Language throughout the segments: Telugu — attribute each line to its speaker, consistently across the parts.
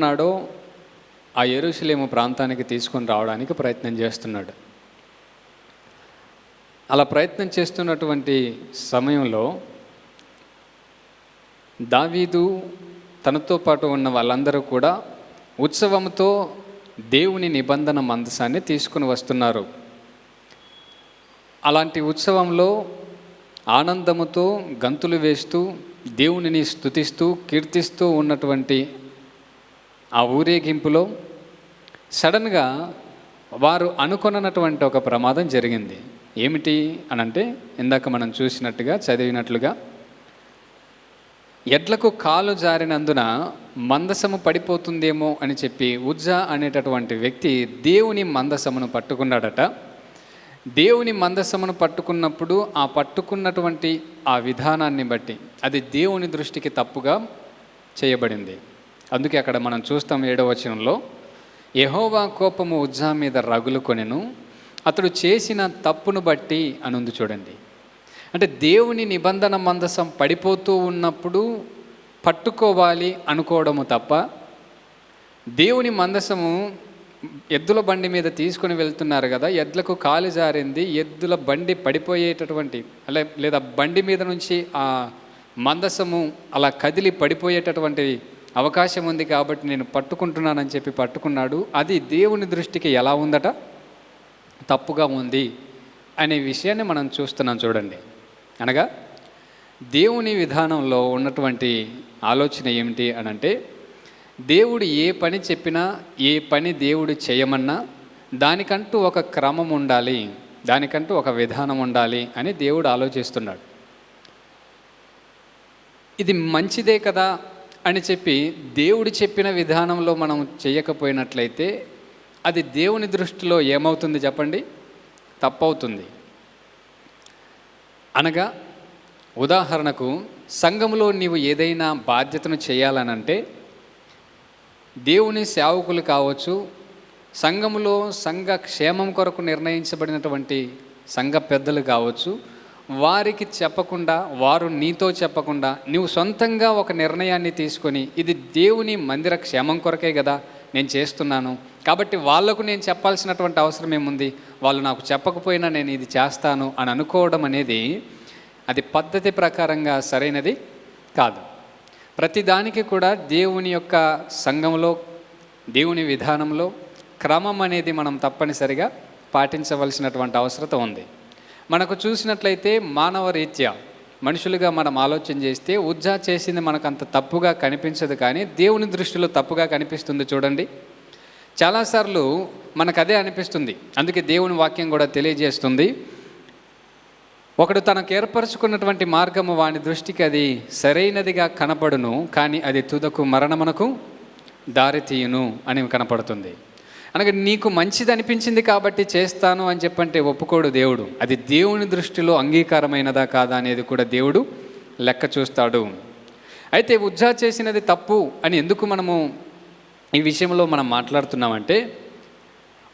Speaker 1: ఉన్నాడో ఆ ఎరుషలేము ప్రాంతానికి తీసుకొని రావడానికి ప్రయత్నం చేస్తున్నాడు. అలా ప్రయత్నం చేస్తున్నటువంటి సమయంలో దావీదు తనతో పాటు ఉన్న వాళ్ళందరూ కూడా ఉత్సవంతో దేవుని నిబంధన మందసాన్ని తీసుకుని వస్తున్నారు. అలాంటి ఉత్సవంలో ఆనందముతో గంతులు వేస్తూ దేవునిని స్తుతిస్తూ కీర్తిస్తూ ఉన్నటువంటి ఆ ఊరేగింపులో సడన్గా వారు అనుకొననటువంటి ఒక ప్రమాదం జరిగింది. ఏమిటి అని అంటే ఇందాక మనం చూసినట్టుగా చదివినట్లుగా ఎడ్లకు కాలు జారినందున మందసము పడిపోతుందేమో అని చెప్పి ఉజ్జా అనేటటువంటి వ్యక్తి దేవుని మందసమును పట్టుకున్నాడట. దేవుని మందసమును పట్టుకున్నప్పుడు ఆ పట్టుకున్నటువంటి ఆ విధానాన్ని బట్టి అది దేవుని దృష్టికి తప్పుగా చేయబడింది. అందుకే అక్కడ మనం చూస్తాం ఏడవ వచనంలో యహోవా కోపము ఉజ్జా మీద రగులు కొనెను అతడు చేసిన తప్పును బట్టి అనుంది చూడండి. అంటే దేవుని నిబంధన మందసం పడిపోతూ ఉన్నప్పుడు పట్టుకోవాలి అనుకోవడము తప్ప దేవుని మందసము ఎద్దుల బండి మీద తీసుకొని వెళ్తున్నారు కదా ఎద్లకు కాలు జారింది ఎద్దుల బండి పడిపోయేటటువంటి అలా లేదా బండి మీద నుంచి ఆ మందసము అలా కదిలి పడిపోయేటటువంటి అవకాశం ఉంది కాబట్టి నేను పట్టుకుంటున్నానని చెప్పి పట్టుకున్నాడు. అది దేవుని దృష్టికి ఎలా ఉందట? తప్పుగా ఉంది అనే విషయాన్ని మనం చూస్తున్నాం చూడండి. అనగా దేవుని విధానంలో ఉన్నటువంటి ఆలోచన ఏమిటి అని అంటే దేవుడు ఏ పని చెప్పినా ఏ పని దేవుడు చేయమన్నా దానికంటూ ఒక క్రమం ఉండాలి దానికంటూ ఒక విధానం ఉండాలి అని దేవుడు ఆలోచిస్తున్నాడు. ఇది మంచిదే కదా? అని చెప్పి దేవుడు చెప్పిన విధానంలో మనం చేయకపోయినట్లయితే అది దేవుని దృష్టిలో ఏమవుతుంది చెప్పండి? తప్పవుతుంది. అనగా ఉదాహరణకు సంఘంలో నీవు ఏదైనా బాధ్యతను చేయాలనంటే దేవుని సేవకులు కావచ్చు సంఘములో సంఘ క్షేమం కొరకు నిర్ణయించబడినటువంటి సంఘ పెద్దలు కావచ్చు వారికి చెప్పకుండా వారు నీతో చెప్పకుండా నువ్వు సొంతంగా ఒక నిర్ణయాన్ని తీసుకొని ఇది దేవుని మందిర క్షేమం కొరకే కదా నేను చేస్తున్నాను. కాబట్టి వాళ్ళకు నేను చెప్పాల్సినటువంటి అవసరం ఏముంది? వాళ్ళు నాకు చెప్పకపోయినా నేను ఇది చేస్తాను అని అనుకోవడం అనేది అది పద్ధతి ప్రకారంగా సరైనది కాదు. ప్రతిదానికి కూడా దేవుని యొక్క సంఘంలో దేవుని విధానంలో క్రమం అనేది మనం తప్పనిసరిగా పాటించవలసినటువంటి అవసరత ఉంది. మనకు చూసినట్లయితే మానవ రీత్యా మనుషులుగా మనం ఆలోచన చేస్తే ఉజ్జా చేసింది మనకు అంత తప్పుగా కనిపించదు కానీ దేవుని దృష్టిలో తప్పుగా కనిపిస్తుంది చూడండి. చాలాసార్లు మనకు అదే అనిపిస్తుంది అందుకే దేవుని వాక్యం కూడా తెలియజేస్తుంది. ఒకడు తనకు ఏర్పరచుకున్నటువంటి మార్గము వాని దృష్టికి అది సరైనదిగా కనపడును కానీ అది తుదకు మరణమునకు దారితీయును అని కనపడుతుంది. అనగా నీకు మంచిది అనిపించింది కాబట్టి చేస్తాను అని చెప్పంటే ఒప్పుకోడు దేవుడు. అది దేవుని దృష్టిలో అంగీకారమైనదా కాదా అనేది కూడా దేవుడు లెక్క చూస్తాడు. అయితే ఉజ్జా చేసినది తప్పు అని ఎందుకు మనము ఈ విషయంలో మనం మాట్లాడుతున్నామంటే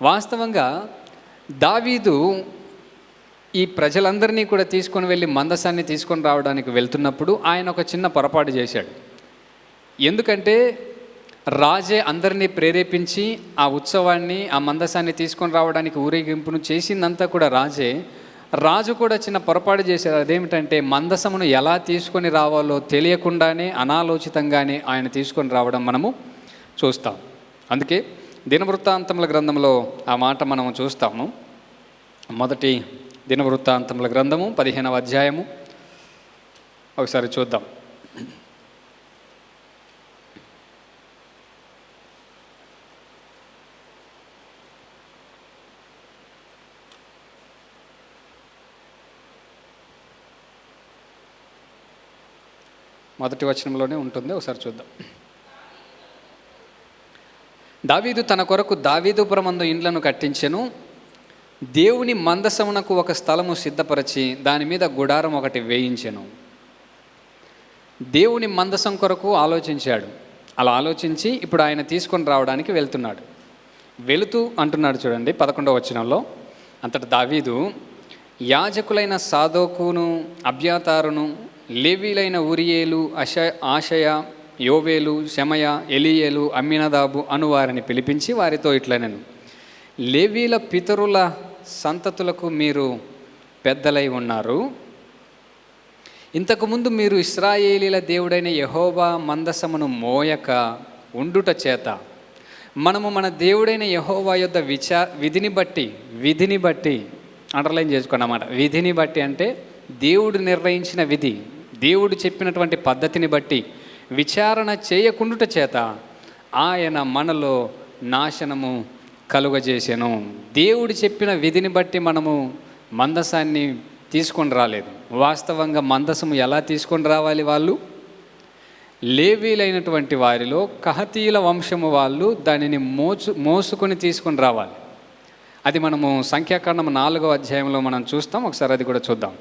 Speaker 1: వాస్తవంగా దావీదు ఈ ప్రజలందరినీ కూడా తీసుకొని వెళ్ళి మందసాన్ని తీసుకొని రావడానికి వెళ్తున్నప్పుడు ఆయన ఒక చిన్న పొరపాటు చేశాడు. ఎందుకంటే రాజే అందరినీ ప్రేరేపించి ఆ ఉత్సవాన్ని ఆ మందసాన్ని తీసుకొని రావడానికి ఊరేగింపును చేసిందంతా కూడా రాజే. రాజు కూడా చిన్న పొరపాటు చేశారు. అదేమిటంటే మందసమును ఎలా తీసుకొని రావాలో తెలియకుండానే అనాలోచితంగానే ఆయన తీసుకొని రావడం మనము చూస్తాం. అందుకే దినవృత్తాంతముల గ్రంథంలో ఆ మాట మనము చూస్తాము. మొదటి దినవృత్తాంతముల గ్రంథము పదిహేనవ అధ్యాయము. ఒకసారి చూద్దాం. మొదటి వచనంలోనే ఉంటుంది ఒకసారి చూద్దాం. దావీదు తన కొరకు దావీదుపురమందు ఇండ్లను కట్టించెను. దేవుని మందసమునకు ఒక స్థలము సిద్ధపరచి దాని మీద గుడారం ఒకటి వేయించెను. దేవుని మందసం కొరకు ఆలోచించాడు. అలా ఆలోచించి ఇప్పుడు ఆయన తీసుకొని రావడానికి వెళ్తున్నాడు. వెళుతూ అంటున్నాడు చూడండి పదకొండవ వచనంలో. అంతటి దావీదు యాజకులైన సాధోకును అభ్యాతారును లేవీలైన ఉరియేలు అష ఆశయ యోవేలు శమయ ఎలియేలు అమ్మినదాబు అను వారిని పిలిపించి వారితో ఇట్లా నేను లేవీల పితరుల సంతతులకు మీరు పెద్దలై ఉన్నారు. ఇంతకుముందు మీరు ఇస్రాయేలీల దేవుడైన యహోవా మందసమును మోయక ఉండుట చేత మనము మన దేవుడైన యహోవా యొద్ద విచా విధిని బట్టి విధిని బట్టి అండర్లైన్ చేసుకోండి విధిని బట్టి అంటే దేవుడు నిర్ణయించిన విధి దేవుడు చెప్పినటువంటి పద్ధతిని బట్టి విచారణ చేయకుండుట చేత ఆయన మనలో నాశనము కలుగజేసాను. దేవుడు చెప్పిన విధిని బట్టి మనము మందసాన్ని తీసుకొని రాలేదు. వాస్తవంగా మందసము ఎలా తీసుకొని రావాలి వాళ్ళు? లేవీలైనటువంటి వారిలో కహతీయుల వంశము వాళ్ళు దానిని మోచు మోసుకొని తీసుకొని రావాలి. అది మనము సంఖ్యాకాండం నాలుగో అధ్యాయంలో మనం చూస్తాం. ఒకసారి అది కూడా చూద్దాం.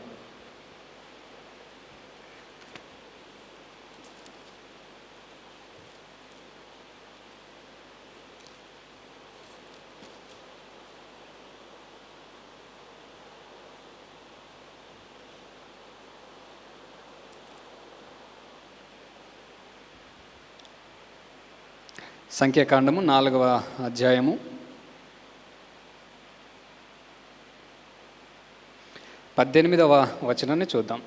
Speaker 1: సంఖ్యాకాండము నాలుగవ అధ్యాయము. పద్దెనిమిదవ వచనాన్ని చూద్దాం.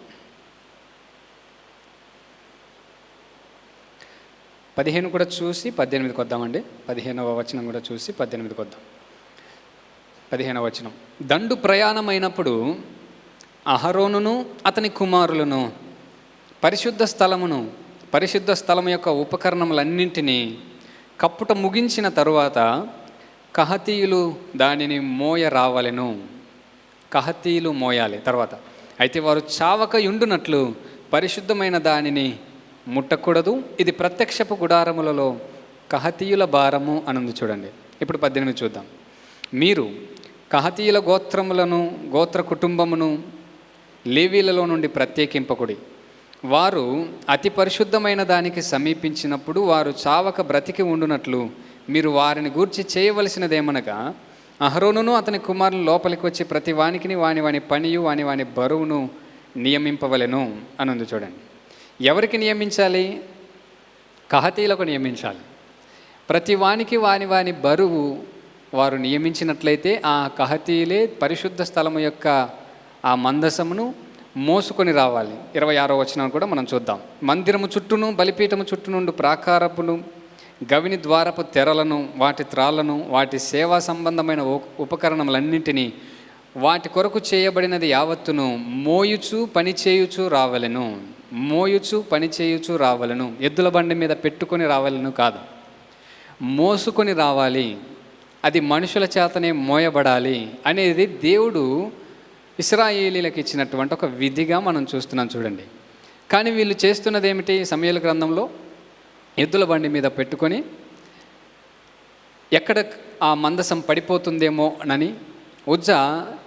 Speaker 1: పదిహేను కూడా చూసి పద్దెనిమిదికి వద్దామండి. పదిహేనవ వచనం కూడా చూసి పద్దెనిమిదికి వద్దాం. పదిహేనవ వచనం. దండు ప్రయాణమైనప్పుడు అహరోనును అతని కుమారులను పరిశుద్ధ స్థలమును పరిశుద్ధ స్థలం యొక్క ఉపకరణములన్నింటినీ కప్పుట ముగించిన తరువాత కహతీయులు దానిని మోయ రావలెను కహతీయులు మోయాలి. తర్వాత అయితే వారు చావక యుండునట్లు పరిశుద్ధమైన దానిని ముట్టకూడదు. ఇది ప్రత్యక్షపు గుడారములలో కహతీయుల భారము అనుంది చూడండి. ఇప్పుడు పద్దెనిమిది చూద్దాం. మీరు కహతీయుల గోత్రములను గోత్ర కుటుంబమును లేవీలలో నుండి ప్రత్యేకింపకుడి. వారు అతి పరిశుద్ధమైన దానికి సమీపించినప్పుడు వారు చావక బ్రతికి ఉండునట్లు మీరు వారిని గూర్చి చేయవలసినదేమనగా అహరోనును అతని కుమారులు లోపలికి వచ్చి ప్రతి వానికిని వాని వాని పనియు వాని వాని బరువును నియమింపవలెను అనుంది చూడండి. ఎవరికి నియమించాలి? కహతీలకు నియమించాలి. ప్రతి వానికి వాని వాని బరువు వారు నియమించినట్లయితే ఆ కహతీలే పరిశుద్ధ స్థలము యొక్క ఆ మందసమును మోసుకొని రావాలి. ఇరవై ఆరో వచనం కూడా మనం చూద్దాం. మందిరము చుట్టూను బలిపీఠము చుట్టూ నుండి ప్రాకారపును గవిని ద్వారపు తెరలను వాటి త్రాళ్ళను వాటి సేవా సంబంధమైన ఉ- ఉపకరణములన్నింటినీ వాటి కొరకు చేయబడినది యావత్తును మోయుచు పని చేయుచు రావలెను. మోయుచు పని చేయుచు రావలను. ఎద్దుల బండి మీద పెట్టుకొని రావాలను కాదు. మోసుకొని రావాలి. అది మనుషుల చేతనే మోయబడాలి అనేది దేవుడు ఇస్రాయేలీలకు ఇచ్చినటువంటి ఒక విధిగా మనం చూస్తున్నాం చూడండి. కానీ వీళ్ళు చేస్తున్నది ఏమిటి? సమయాల గ్రంథంలో ఎద్దుల బండి మీద పెట్టుకొని ఎక్కడ ఆ మందసం పడిపోతుందేమో అని ఉజ్జ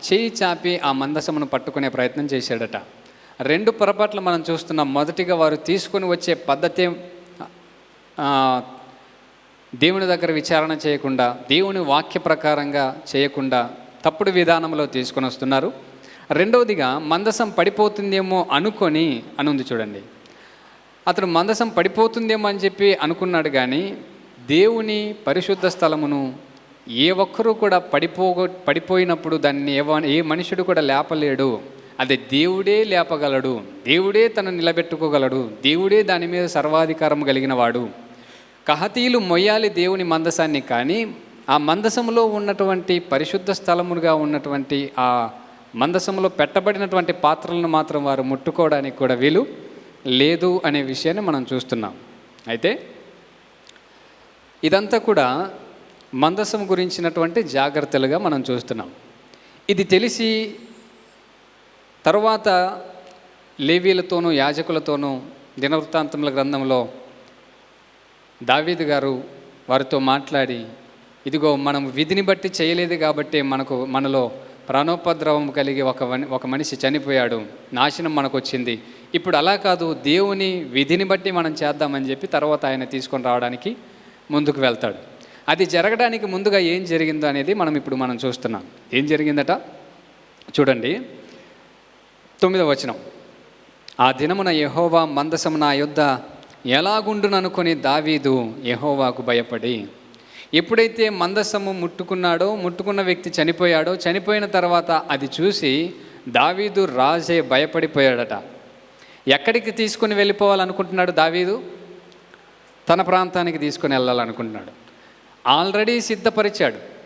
Speaker 1: చేయి చాపి ఆ మందసమును పట్టుకునే ప్రయత్నం చేశాడట. రెండు పొరపాట్లు మనం చూస్తున్నాం. మొదటిగా వారు తీసుకొని వచ్చే పద్ధతి దేవుని దగ్గర విచారణ చేయకుండా దేవుని వాక్య ప్రకారంగా చేయకుండా తప్పుడు విధానంలో తీసుకొని వస్తున్నారు. రెండవదిగా మందసం పడిపోతుందేమో అనుకొని అనుంది చూడండి. అతడు మందసం పడిపోతుందేమో అని చెప్పి అనుకున్నాడు కానీ దేవుని పరిశుద్ధ స్థలమును ఏ ఒక్కరూ కూడా పడిపో పడిపోయినప్పుడు దాన్ని ఏ ఏ మనుషుడు కూడా లేపలేడు. అది దేవుడే లేపగలడు. దేవుడే తను నిలబెట్టుకోగలడు. దేవుడే దాని మీద సర్వాధికారం కలిగిన వాడు. కహతీలు మొయ్యాలి దేవుని మందసాన్ని కానీ ఆ మందసములో ఉన్నటువంటి పరిశుద్ధ స్థలముగా ఉన్నటువంటి ఆ మందసంలో పెట్టబడినటువంటి పాత్రలను మాత్రం వారు ముట్టుకోవడానికి కూడా వీలు లేదు అనే విషయాన్ని మనం చూస్తున్నాం. అయితే ఇదంతా కూడా మందసం గురించినటువంటి జాగ్రత్తలుగా మనం చూస్తున్నాం. ఇది తెలిసి తరువాత లేవీలతోనూ యాజకులతోనూ దినవృత్తాంతముల గ్రంథంలో దావీదు గారు వారితో మాట్లాడి ఇదిగో మనం విధిని బట్టి చేయలేదు కాబట్టి మనకు మనలో ప్రాణోపద్రవం కలిగి ఒక ఒక మనిషి చనిపోయాడు. నాశనం మనకు వచ్చింది ఇప్పుడు అలా కాదు దేవుని విధిని బట్టి మనం చేద్దామని చెప్పి తర్వాత ఆయన తీసుకొని రావడానికి ముందుకు వెళ్తాడు. అది జరగడానికి ముందుగా ఏం జరిగిందో అనేది మనం ఇప్పుడు మనం చూస్తున్నాం. ఏం జరిగిందట? చూడండి. తొమ్మిదవ వచనం. ఆ దినమున యహోవా మందసము నా యుద్ధ ఎలాగుండుననుకొని దావీదు యహోవాకు భయపడి ఎప్పుడైతే మందసము ముట్టుకున్నాడో ముట్టుకున్న వ్యక్తి చనిపోయాడో చనిపోయిన తర్వాత అది చూసి దావీదు రాజే భయపడిపోయాడట. ఎక్కడికి తీసుకుని వెళ్ళిపోవాలనుకుంటున్నాడు దావీదు? తన ప్రాంతానికి తీసుకుని వెళ్ళాలనుకుంటున్నాడు. ఆల్రెడీ సిద్ధపరిచాడు.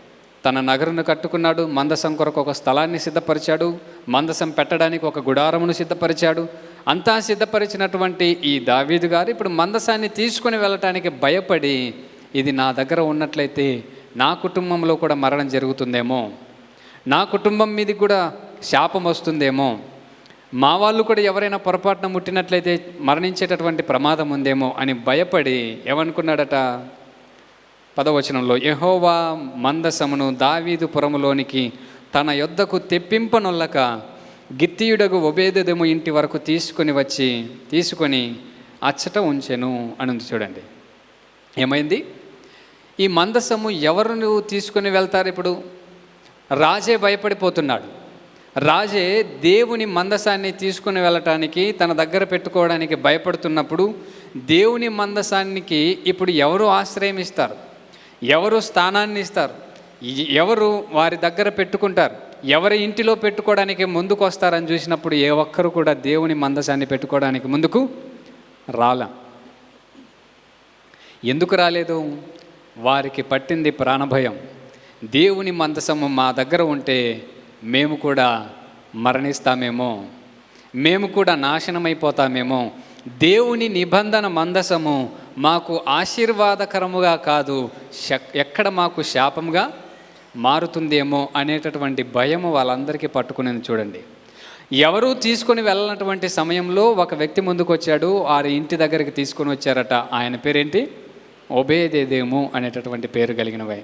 Speaker 1: తన నగరును కట్టుకున్నాడు మందసం కొరకు ఒక స్థలాన్ని సిద్ధపరిచాడు మందసం పెట్టడానికి ఒక గుడారమును సిద్ధపరిచాడు. అంతా సిద్ధపరిచినటువంటి ఈ దావీదు గారు ఇప్పుడు మందసాన్ని తీసుకుని వెళ్ళటానికి భయపడి ఇది నా దగ్గర ఉన్నట్లయితే నా కుటుంబంలో కూడా మరణం జరుగుతుందేమో? నా కుటుంబం మీది కూడా శాపం వస్తుందేమో? మా వాళ్ళు కూడా ఎవరైనా పొరపాటున ముట్టినట్లయితే మరణించేటటువంటి ప్రమాదం ఉందేమో అని భయపడి ఏమనుకున్నాడట? పదవచనంలో యహోవా మందసమును దావీదు పురములోనికి తన యొద్దకు తెప్పింపనొల్లక గిత్తీయుడగు ఒబేదెదము ఇంటి వరకు తీసుకొని వచ్చి తీసుకొని అచ్చట ఉంచెను అని చూడండి. ఏమైంది? ఈ మందసము ఎవరు నువ్వు తీసుకుని వెళ్తారు ఇప్పుడు? రాజే భయపడిపోతున్నాడు. రాజే దేవుని మందసాన్ని తీసుకుని వెళ్ళటానికి తన దగ్గర పెట్టుకోవడానికి భయపడుతున్నప్పుడు దేవుని మందసానికి ఇప్పుడు ఎవరు ఆశ్రయం ఇస్తారు? ఎవరు స్థానాన్ని ఇస్తారు? ఎవరు వారి దగ్గర పెట్టుకుంటారు? ఎవరి ఇంటిలో పెట్టుకోవడానికి ముందుకు వస్తారని చూసినప్పుడు ఏ ఒక్కరు కూడా దేవుని మందసాన్ని పెట్టుకోవడానికి ముందుకు రాలా. ఎందుకు రాలేదు? వారికి పట్టింది ప్రాణభయం. దేవుని మందసము మా దగ్గర ఉంటే మేము కూడా మరణిస్తామేమో. మేము కూడా నాశనమైపోతామేమో. దేవుని నిబంధన మందసము మాకు ఆశీర్వాదకరముగా కాదు శక్- ఎక్కడ మాకు శాపంగా మారుతుందేమో అనేటటువంటి భయము వాళ్ళందరికీ పట్టుకునేది చూడండి. ఎవరు తీసుకొని వెళ్ళనటువంటి సమయంలో ఒక వ్యక్తి ముందుకు వచ్చాడు వారి ఇంటి దగ్గరికి తీసుకొని వచ్చారట. ఆయన పేరేంటి? ఒబేదేదేము అనేటటువంటి పేరు కలిగినవై.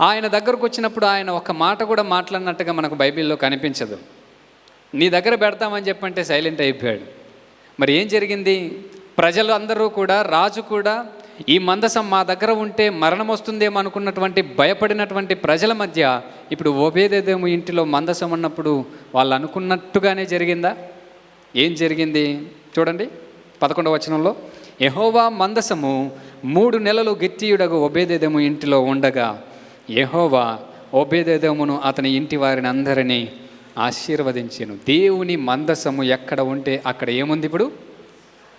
Speaker 1: ఆయన దగ్గరకు వచ్చినప్పుడు ఆయన ఒక మాట కూడా మాట్లాడినట్టుగా మనకు బైబిల్లో కనిపించదు. నీ దగ్గర పెడతామని చెప్పంటే సైలెంట్ అయిపోయాడు. మరి ఏం జరిగింది? ప్రజలు అందరూ కూడా రాజు కూడా ఈ మందసం మా దగ్గర ఉంటే మరణం వస్తుందేమో అనుకున్నటువంటి భయపడినటువంటి ప్రజల మధ్య ఇప్పుడు ఓబేదేదేమో ఇంటిలో మందసం ఉన్నప్పుడు వాళ్ళు అనుకున్నట్టుగానే జరిగిందా? ఏం జరిగింది? చూడండి పదకొండవ వచనంలో. యహోవా మందసము మూడు నెలలు గిత్తీయుడగు ఒబేదేదము ఇంటిలో ఉండగా యహోవా ఒబేదేదేమును అతని ఇంటి వారిని అందరినీ ఆశీర్వదించాను. దేవుని మందసము ఎక్కడ ఉంటే అక్కడ ఏముంది ఇప్పుడు?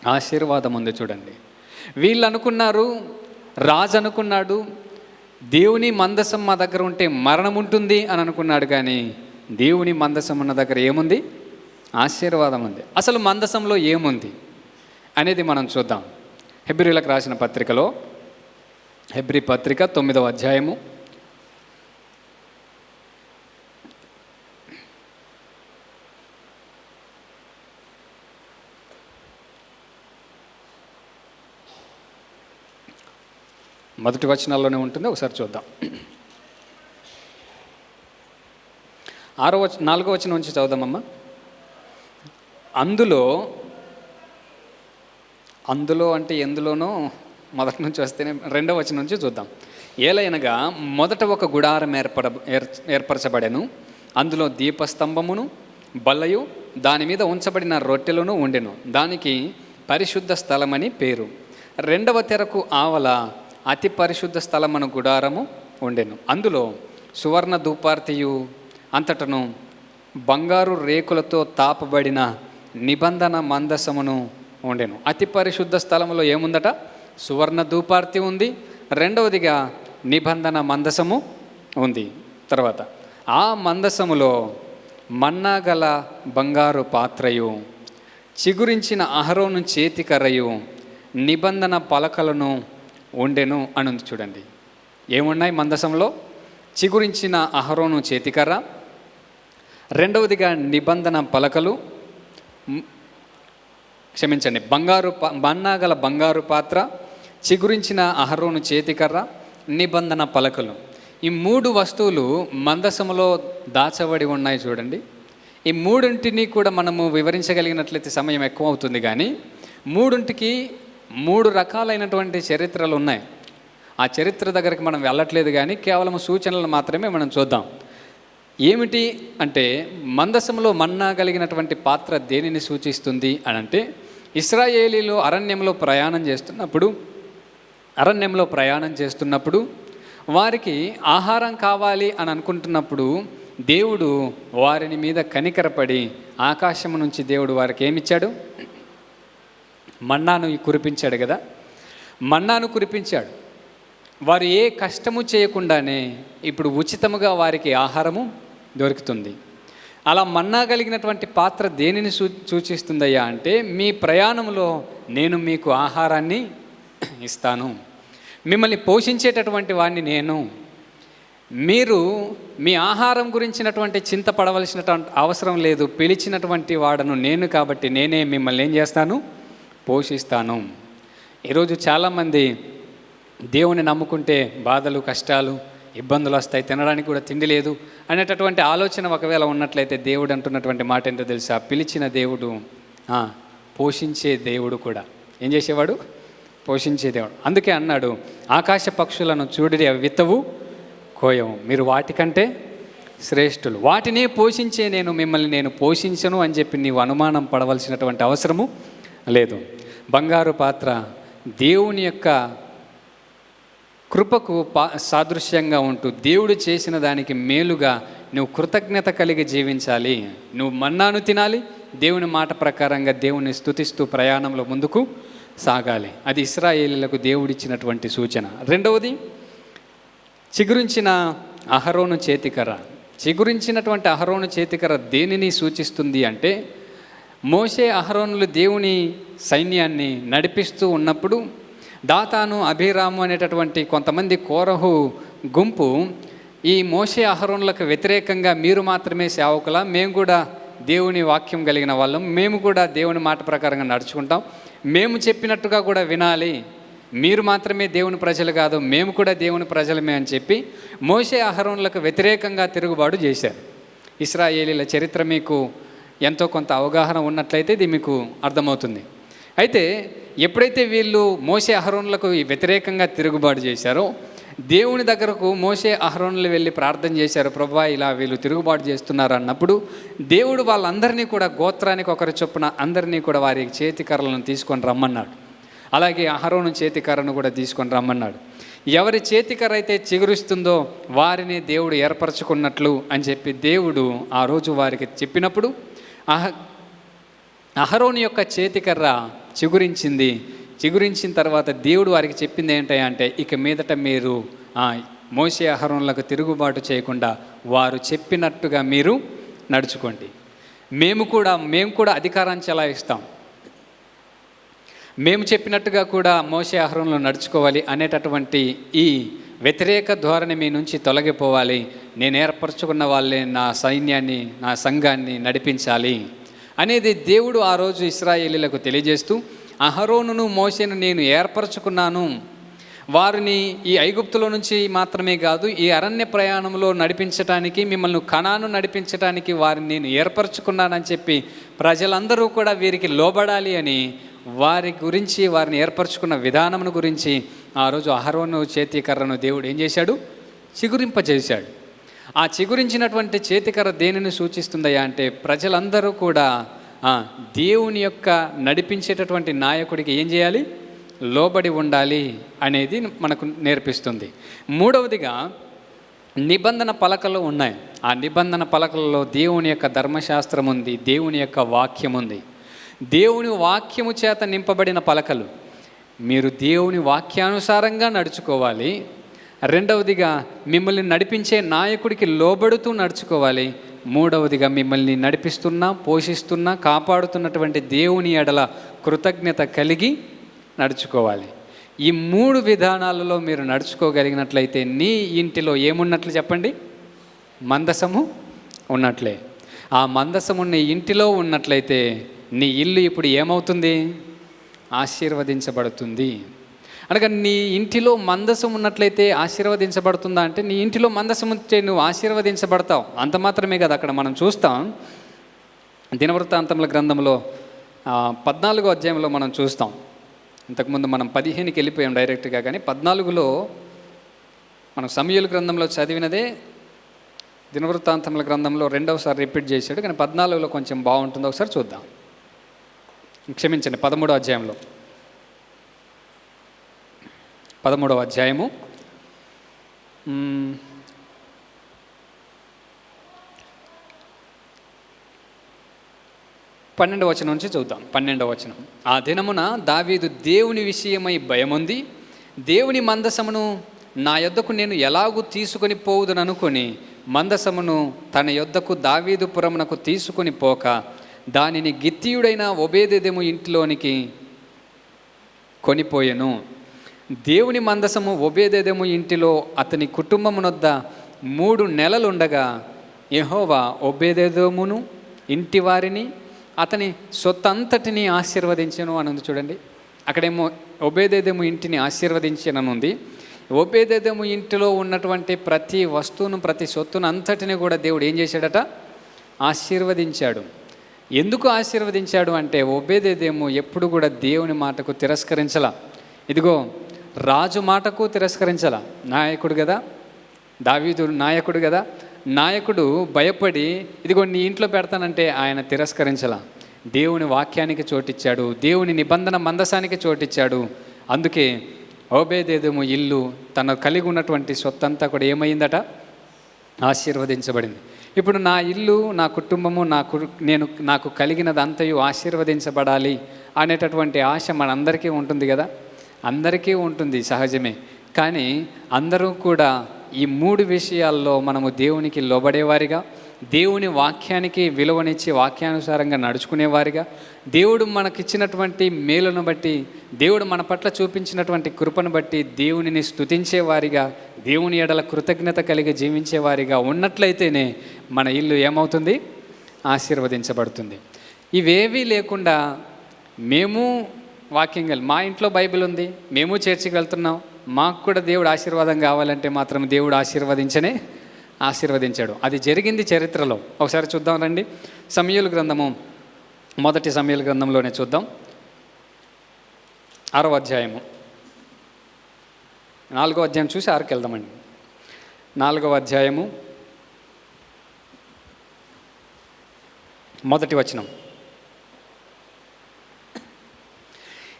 Speaker 1: ఆశీర్వాదం ఉంది చూడండి. వీళ్ళు అనుకున్నారు రాజు అనుకున్నాడు దేవుని మందసం మా దగ్గర ఉంటే మరణం ఉంటుంది అని అనుకున్నాడు కానీ దేవుని మందసం ఉన్న దగ్గర ఏముంది? ఆశీర్వాదం ఉంది అసలు మందసంలో ఏముంది? అనేది మనం చూద్దాం. హెబ్రిలకు రాసిన పత్రికలో హెబ్రి పత్రిక తొమ్మిదవ అధ్యాయము. మొదటి వచనాల్లోనే ఉంటుంది ఒకసారి చూద్దాం. ఆరో వచ నాలుగో వచనం నుంచి చదువుదామమ్మా. అందులో అందులో అంటే ఎందులోనో మొదటి నుంచి వస్తేనే రెండవ వచనం నుంచి చూద్దాం. ఏలైనగా మొదట ఒక గుడారం ఏర్పడ ఏర్- ఏర్పరచబడెను. అందులో దీపస్తంభమును బల్లయు దాని మీద ఉంచబడిన రొట్టెలను ఉండెను. దానికి పరిశుద్ధ స్థలమని పేరు. రెండవ తెరకు ఆవల అతి పరిశుద్ధ స్థలమను గుడారము ఉండెను. అందులో సువర్ణ ధూపార్తియు అంతటను బంగారు రేకులతో తాపబడిన నిబంధన మందసమును ఉండెను. అతి పరిశుద్ధ స్థలములో ఏముందట? సువర్ణ ధూపార్తి ఉంది. రెండవదిగా నిబంధన మందసము ఉంది. తర్వాత ఆ మందసములో మన్నాగల బంగారు పాత్రయు చిగురించిన అహరోను చేతికర్రయు నిబంధన పలకలను ఉండెను అని ఉంది చూడండి. ఏమున్నాయి మందసంలో? చిగురించిన అహరోను చేతికర్ర. రెండవదిగా నిబంధన పలకలు క్షమించండి బంగారు ప- బన్నాగల బంగారు పాత్ర చిగురించిన అహరోను చేతికర్ర నిబంధన పలకలు. ఈ మూడు వస్తువులు మందసములో దాచబడి ఉన్నాయి చూడండి. ఈ మూడింటిని కూడా మనము వివరించగలిగినట్లయితే సమయం ఎక్కువ అవుతుంది కానీ మూడింటికి మూడు రకాలైనటువంటి చరిత్రలు ఉన్నాయి. ఆ చరిత్ర దగ్గరికి మనం వెళ్ళట్లేదు కానీ కేవలం సూచనలు మాత్రమే మనం చూద్దాం. ఏమిటి అంటే మందసంలో మన్నా కలిగినటువంటి పాత్ర దేనిని సూచిస్తుంది అని అంటే ఇస్రాయేలీలు అరణ్యంలో ప్రయాణం చేస్తున్నప్పుడు అరణ్యంలో ప్రయాణం చేస్తున్నప్పుడు వారికి ఆహారం కావాలి అని అనుకుంటున్నప్పుడు దేవుడు వారిని మీద కనికరపడి ఆకాశం నుంచి దేవుడు వారికి ఏమిచ్చాడు? మన్నాను కురిపించాడు కదా? మన్నాను కురిపించాడు. వారు ఏ కష్టము చేయకుండానే ఇప్పుడు ఉచితముగా వారికి ఆహారము దొరుకుతుంది. అలా మన్నా కలిగినటువంటి పాత్ర దేనిని సూ సూచిస్తుందయ్యా అంటే మీ ప్రయాణంలో నేను మీకు ఆహారాన్ని ఇస్తాను. మిమ్మల్ని పోషించేటటువంటి వాడిని నేను. మీరు మీ ఆహారం గురించినటువంటి చింత పడవలసిన అవసరం లేదు. పిలిచినటువంటి వాడను నేను కాబట్టి నేనే మిమ్మల్ని ఏం చేస్తాను? పోషిస్తాను. ఈరోజు చాలామంది దేవుని నమ్ముకుంటే బాధలు కష్టాలు ఇబ్బందులు వస్తాయి తినడానికి కూడా తిండి లేదు అనేటటువంటి ఆలోచన ఒకవేళ ఉన్నట్లయితే దేవుడు అంటున్నటువంటి మాట ఏంటో తెలుసా? పిలిచిన దేవుడు పోషించే దేవుడు కూడా. ఏం చేసేవాడు? పోషించే దేవుడు. అందుకే అన్నాడు ఆకాశ పక్షులను చూడి అవి విత్తవు కోయవు. మీరు వాటికంటే శ్రేష్ఠులు. వాటినే పోషించే నేను మిమ్మల్ని నేను పోషించను అని చెప్పి నీవు అనుమానం పడవలసినటువంటి అవసరము లేదు. బంగారు పాత్ర దేవుని యొక్క కృపకు పా సాదృశ్యంగా ఉంటూ దేవుడు చేసిన దానికి మేలుగా నువ్వు కృతజ్ఞత కలిగి జీవించాలి. నువ్వు మన్నాను తినాలి. దేవుని మాట ప్రకారంగా దేవుని స్తుతిస్తూ ప్రయాణంలో ముందుకు సాగాలి. అది ఇస్రాయేలీలకు దేవుడిచ్చినటువంటి సూచన. రెండవది చిగురించిన అహరోను చేతికర్ర. చిగురించినటువంటి అహరోను చేతికర్ర దేనిని సూచిస్తుంది అంటే మోసే అహరోనులు దేవుని సైన్యాన్ని నడిపిస్తూ ఉన్నప్పుడు దాతాను అభిరాము అనేటటువంటి కొంతమంది కోరహు గుంపు ఈ మోసే అహరోనులకు వ్యతిరేకంగా మీరు మాత్రమే సేవకుల మేము కూడా దేవుని వాక్యం కలిగిన వాళ్ళం. మేము కూడా దేవుని మాట ప్రకారంగా నడుచుకుంటాం. మేము చెప్పినట్టుగా కూడా వినాలి. మీరు మాత్రమే దేవుని ప్రజలు కాదు మేము కూడా దేవుని ప్రజలమే అని చెప్పి మోసే అహరోన్లకు వ్యతిరేకంగా తిరుగుబాటు చేశారు. ఇస్రాయేలీల చరిత్ర మీకు ఎంతో కొంత అవగాహన ఉన్నట్లయితే ఇది మీకు అర్థమవుతుంది. అయితే ఎప్పుడైతే వీళ్ళు మోసే అహరోన్లకు వ్యతిరేకంగా తిరుగుబాటు చేశారో దేవుని దగ్గరకు మోసే అహరోన్లు వెళ్ళి ప్రార్థన చేశారు ప్రభా ఇలా వీళ్ళు తిరుగుబాటు చేస్తున్నారు అన్నప్పుడు దేవుడు వాళ్ళందరినీ కూడా గోత్రానికి ఒకరి చొప్పున అందరినీ కూడా వారి చేతికర్రలను తీసుకొని రమ్మన్నాడు. అలాగే అహరోను చేతికర్రను కూడా తీసుకొని రమ్మన్నాడు. ఎవరి చేతికర్ర అయితే చిగురుస్తుందో వారిని దేవుడు ఏర్పరచుకున్నట్లు అని చెప్పి దేవుడు ఆ రోజు వారికి చెప్పినప్పుడు అహ అహరోని యొక్క చేతికర్ర చిగురించింది. చిగురించిన తర్వాత దేవుడు వారికి చెప్పింది ఏంటంటే ఇక మీదట మీరు మోసే అహరోన్లకు తిరుగుబాటు చేయకుండా వారు చెప్పినట్టుగా మీరు నడుచుకోండి. మేము కూడా మేము కూడా అధికారాన్ని చెలాయిస్తాం. మేము చెప్పినట్టుగా కూడా మోసే ఆహారంలో నడుచుకోవాలి అనేటటువంటి ఈ వ్యతిరేక ధోరణి మీ నుంచి తొలగిపోవాలి. నేను ఏర్పరచుకున్న వాళ్ళే నా సైన్యాన్ని నా సంఘాన్ని నడిపించాలి. అనేది దేవుడు ఆ రోజు ఇస్రాయేలీలకు తెలియజేస్తూ అహరోనును మోసేను నేను ఏర్పరచుకున్నాను. వారిని ఈ ఐగుప్తులో నుంచి మాత్రమే కాదు ఈ అరణ్య ప్రయాణంలో నడిపించటానికి మిమ్మల్ని కణాను నడిపించటానికి వారిని నేను ఏర్పరచుకున్నానని చెప్పి ప్రజలందరూ కూడా వీరికి లోబడాలి అని వారి గురించి వారిని ఏర్పరచుకున్న విధానమును గురించి ఆ రోజు అహరోను చేతికర్రను దేవుడు ఏం చేశాడు? చిగురింపజేశాడు. ఆ చిగురించినటువంటి చేతికర్ర దేనిని సూచిస్తుందయ్యా అంటే ప్రజలందరూ కూడా దేవుని యొక్క నడిపించేటటువంటి నాయకుడికి ఏం చేయాలి? లోబడి ఉండాలి అనేది మనకు నేర్పిస్తుంది. మూడవదిగా నిబంధన పలకలు ఉన్నాయి. ఆ నిబంధన పలకలలో దేవుని యొక్క ధర్మశాస్త్రం ఉంది దేవుని యొక్క వాక్యం ఉంది. దేవుని వాక్యము చేత నింపబడిన పలకలు. మీరు దేవుని వాక్యానుసారంగా నడుచుకోవాలి రెండవదిగా మిమ్మల్ని నడిపించే నాయకుడికి లోబడుతూ నడుచుకోవాలి. మూడవదిగా మిమ్మల్ని నడిపిస్తున్నా పోషిస్తున్నా కాపాడుతున్నటువంటి దేవుని ఎడల కృతజ్ఞత కలిగి నడుచుకోవాలి. ఈ మూడు విధానాలలో మీరు నడుచుకోగలిగినట్లయితే నీ ఇంటిలో ఏమున్నట్లు చెప్పండి? మందసము ఉన్నట్లే. ఆ మందసము నీ ఇంటిలో ఉన్నట్లయితే నీ ఇల్లు ఇప్పుడు ఏమవుతుంది? ఆశీర్వదించబడుతుంది. అనగా నీ ఇంటిలో మందసం ఉన్నట్లయితే ఆశీర్వదించబడుతుందా అంటే నీ ఇంటిలో మందసం ఉంటే నువ్వు ఆశీర్వదించబడతావు. అంత మాత్రమే కదా అక్కడ మనం చూస్తాం. దినవృత్తాంతముల గ్రంథంలో పద్నాలుగో అధ్యాయంలో మనం చూస్తాం. ఇంతకుముందు మనం పదిహేనుకి వెళ్ళిపోయాం డైరెక్ట్గా కానీ పద్నాలుగులో మనం సమయలు గ్రంథంలో చదివినదే దినవృత్తాంతముల గ్రంథంలో రెండవసారి రిపీట్ చేశాడు కానీ పద్నాలుగులో కొంచెం బాగుంటుందో ఒకసారి చూద్దాం. క్షమించండి పదమూడో అధ్యాయంలో. పదమూడవ అధ్యాయము. పన్నెండవ వచనం నుంచి చూద్దాం. పన్నెండవ వచనం. ఆ దినమున దావీదు దేవుని విషయమై భయముంది దేవుని మందసమును నా యొద్దకు నేను ఎలాగూ తీసుకొని పోవుదననుకొని మందసమును తన యొద్దకు దావీదు పురమునకు తీసుకొని పోక దానిని గిత్తియుడైన ఒబేదెదెము ఇంటిలోనికి కొనిపోయెను. దేవుని మందసము ఒబేదేదము ఇంటిలో అతని కుటుంబమునొద్ద మూడు నెలలుండగా యహోవా ఒబేదెదోమును ఇంటి వారిని అతని సొత్తంతటిని ఆశీర్వదించను అని ఉంది చూడండి. అక్కడేమో ఒబేదేదము ఇంటిని ఆశీర్వదించననుంది. ఒబేదేదము ఇంటిలో ఉన్నటువంటి ప్రతి వస్తువును ప్రతి సొత్తును అంతటిని కూడా దేవుడు ఏం చేశాడట? ఆశీర్వదించాడు. ఎందుకు ఆశీర్వదించాడు అంటే ఒబేదేదేము ఎప్పుడు కూడా దేవుని మాటకు తిరస్కరించలా. ఇదిగో రాజు మాటకు తిరస్కరించలా. నాయకుడు కదా దావీదు నాయకుడు కదా నాయకుడు భయపడి ఇదిగో నీ ఇంట్లో పెడతానంటే ఆయన తిరస్కరించాల. దేవుని వాక్యానికి చోటిచ్చాడు. దేవుని నిబంధన మందసానికి చోటిచ్చాడు. అందుకే ఓబేదేదము ఇల్లు తను కలిగి ఉన్నటువంటి సొత్తంతా కూడా ఏమైందట? ఆశీర్వదించబడింది. ఇప్పుడు నా ఇల్లు నా కుటుంబము నాకు నేను నాకు కలిగినదంతయు ఆశీర్వదించబడాలి అనేటటువంటి ఆశ మనందరికీ ఉంటుంది కదా అందరికీ ఉంటుంది సహజమే. కానీ అందరూ కూడా ఈ మూడు విషయాల్లో మనము దేవునికి లోబడేవారిగా దేవుని వాక్యానికి విలువనిచ్చి వాక్యానుసారంగా నడుచుకునేవారిగా దేవుడు మనకిచ్చినటువంటి మేలును బట్టి దేవుడు మన పట్ల చూపించినటువంటి కృపను బట్టి దేవునిని స్థుతించేవారిగా దేవుని ఎడల కృతజ్ఞత కలిగి జీవించేవారిగా ఉన్నట్లయితేనే మన ఇల్లు ఏమవుతుంది? ఆశీర్వదించబడుతుంది. ఇవేవీ లేకుండా మేము వాకింగ్ మా ఇంట్లో బైబిల్ ఉంది మేము చర్చికి వెళ్తున్నాం మాకు కూడా దేవుడు ఆశీర్వాదం కావాలంటే మాత్రం దేవుడు ఆశీర్వదించనే ఆశీర్వదించాడు. అది జరిగింది చరిత్రలో. ఒకసారి చూద్దాం రండి. సమయలు గ్రంథము మొదటి సమయలు గ్రంథంలోనే చూద్దాం. ఆరో అధ్యాయము. నాలుగో అధ్యాయం చూసి ఆరుకి వెళ్దామండి. నాలుగవ అధ్యాయము మొదటి వచనం.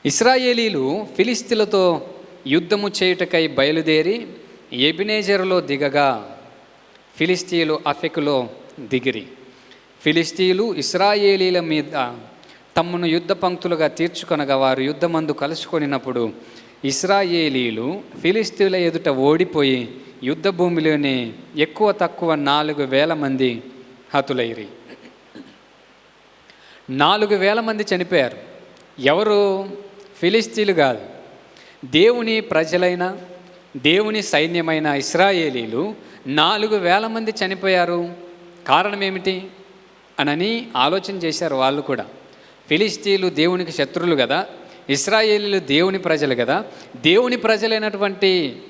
Speaker 1: ఇస్రాయేలీలు ఫిలిస్తీన్లతో యుద్ధము చేయుటకై బయలుదేరి ఎబినేజర్లో దిగగా ఫిలిస్తీయులు అఫెకులో దిగిరి. ఫిలిస్తీలు ఇస్రాయేలీల మీద తమ్మును యుద్ధ పంక్తులుగా తీర్చుకొనగా వారు యుద్ధమందు కలుసుకొనినప్పుడు ఇస్రాయేలీలు ఫిలిస్తీల ఎదుట ఓడిపోయి యుద్ధ భూమిలోనే ఎక్కువ తక్కువ నాలుగు వేల మంది హతులైరి. నాలుగు వేల మంది చనిపోయారు. ఎవరు? ఫిలిస్తీన్లు కాదు. దేవుని ప్రజలైన దేవుని సైన్యమైన ఇస్రాయేలీలు నాలుగు వేల మంది చనిపోయారు. కారణం ఏమిటి? అనని ఆలోచన చేశారు వాళ్ళు కూడా. ఫిలిస్తీన్లు దేవునికి శత్రువులు కదా ఇస్రాయేలీలు దేవుని ప్రజలు కదా దేవుని ప్రజలైనటువంటి